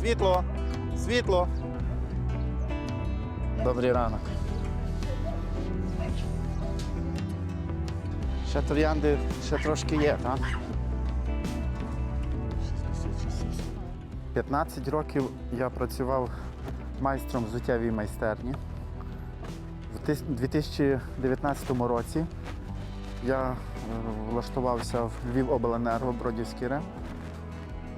Світло! Світло! Добрий ранок. Ще троянди ще трошки є, так? 15 років я працював майстром взуттєвій майстерні. В 2019 році я е, влаштувався в Львівобленерго Бродівський РЕМ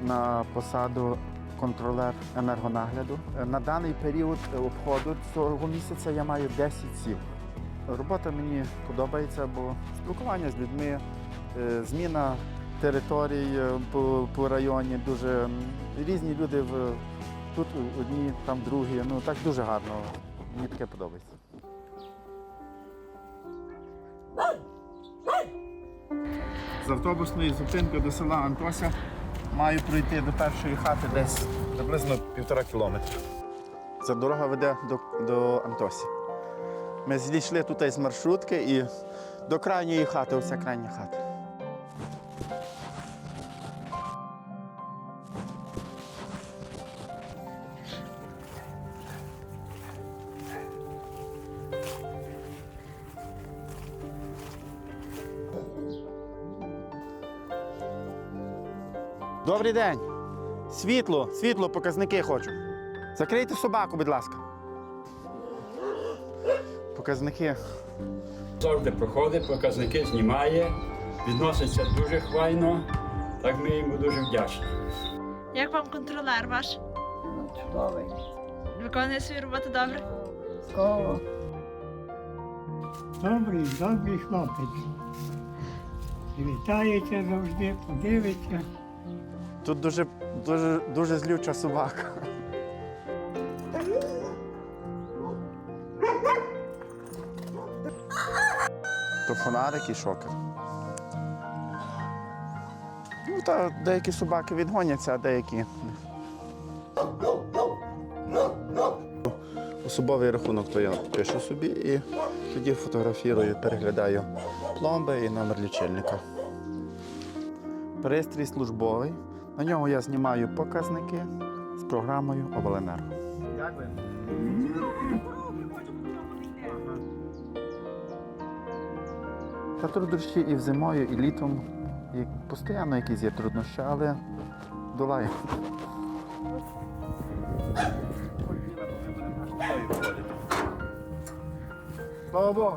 на посаду контролер енергонагляду. Е, На даний період обходу цього місяця я маю 10 сіл. Робота мені подобається, бо спілкування з людьми, е, зміна територій е, по, по районі, дуже різні люди в тут одні, там другі. Ну так дуже гарно. Мені таке подобається. З автобусної зупинки до села Антося маю пройти до першої хати десь приблизно півтора кілометра. Ця дорога веде до, до Антосі. Ми зійшли тут з маршрутки і до крайньої хати, оця крайня хата. Добрий день. Світло, світло, показники хочу. Закрийте собаку, будь ласка. Показники. Завжди проходить, показники знімає, відноситься дуже хвайно, так ми йому дуже вдячні. Як вам контролер ваш? Чудовий. Виконує свою роботу добре? Коло. Добрий, добрий хлопець. Вітається завжди, подивиться. Тут дуже, дуже, дуже злюча собака. То фонарик і шокер. Ну, та деякі собаки відгоняться, а деякі. Особовий рахунок то я пишу собі і тоді фотографірую, переглядаю пломби і номер лічильника. Пристрій службовий. На ньому я знімаю показники з програмою Обленерго. Та труднощі і зимою, і літом. І постійно якісь є труднощі, але долаю. Слава Богу.